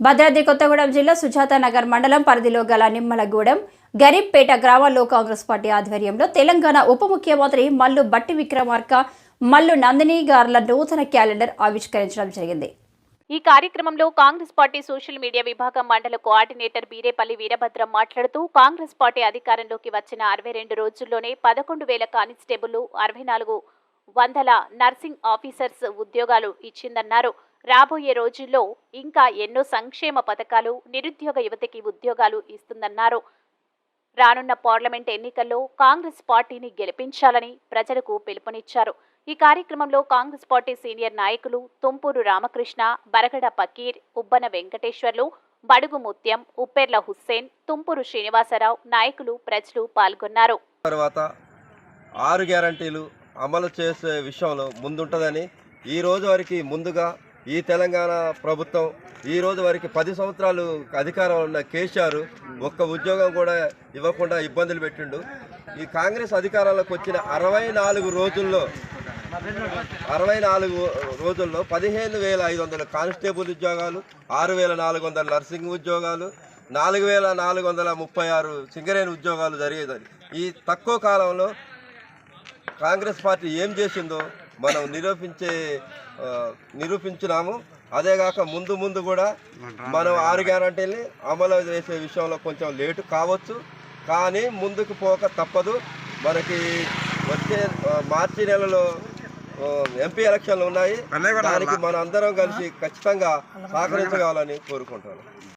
భద్రాద్రి కొత్తగూడెం జిల్లా సుజాత నగర్ మండలం పరిధిలో గల నిమ్మలగూడెం గరీబ్పేట గ్రామాల్లో కాంగ్రెస్ పార్టీ ఆధ్వర్యంలో తెలంగాణ ఉప ముఖ్యమంత్రి మల్లు బట్టి విక్రమార్క మల్లు నందిని గార్ల నూతన క్యాలెండర్ ఆవిష్కరించడం జరిగింది. ఈ కార్యక్రమంలో కాంగ్రెస్ పార్టీ సోషల్ మీడియా విభాగం మండల కోఆర్డినేటర్ బీరేపల్లి వీరభద్రం మాట్లాడుతూ కాంగ్రెస్ పార్టీ అధికారంలోకి వచ్చిన అరవై రెండు రోజుల్లోనే పదకొండు వేల కానిస్టేబుల్ అరవై నాలుగు వందల నర్సింగ్ ఆఫీసర్స్ ఉద్యోగాలు ఇచ్చిందన్నారు. రాబోయే రోజుల్లో ఇంకా ఎన్నో సంక్షేమ పథకాలు నిరుద్యోగ యువతకి ఉద్యోగాలు ఇస్తుందన్నారు. రానున్న పార్లమెంట్ ఎన్నికల్లో కాంగ్రెస్ పార్టీని గెలిపించాలని ప్రజలకు పిలుపునిచ్చారు. ఈ కార్యక్రమంలో కాంగ్రెస్ పార్టీ సీనియర్ నాయకులు తుంపూరు రామకృష్ణ బరగడ పకీర్ ఉబ్బన వెంకటేశ్వర్లు బడుగు ముత్యం ఉప్పెర్ల హుస్సేన్ తుంపూరు శ్రీనివాసరావు నాయకులు ప్రజలు పాల్గొన్నారు. తర్వాత ఆరు గ్యారంటీలు అమలు చేసే విషయంలో ముందుంటుందని ఈ రోజు వరకు ముందుగా ఈ తెలంగాణ ప్రభుత్వం ఈ రోజు వరకు పది సంవత్సరాలు అధికారంలో ఉన్న కేసీఆర్ ఒక్క ఉద్యోగం కూడా ఇవ్వకుండా ఇబ్బందులు పెట్టిండు. ఈ కాంగ్రెస్ అధికారంలోకి వచ్చిన అరవై నాలుగు రోజుల్లో అరవై నాలుగు రోజుల్లో పదిహేను వేల ఐదు వందల కానిస్టేబుల్ ఉద్యోగాలు ఆరు వేల నాలుగు వందల నర్సింగ్ ఉద్యోగాలు నాలుగు వేల నాలుగు వందల ముప్పై ఆరు సింగరేణి ఉద్యోగాలు జరిగేదని ఈ తక్కువ కాలంలో కాంగ్రెస్ పార్టీ ఏం చేసిందో మనం నిరూపించే నిరూపించినాము అదేగాక ముందు ముందు కూడా మనం ఆరు గ్యారంటీని అమలు చేసే విషయంలో కొంచెం లేటు కావచ్చు. కానీ ముందుకు పోక తప్పదు. మనకి వచ్చే మార్చి నెలలో ఎంపీ ఎలక్షన్లు ఉన్నాయి. దానికి మన అందరం కలిసి ఖచ్చితంగా సహకరించగలని కోరుకుంటున్నాను.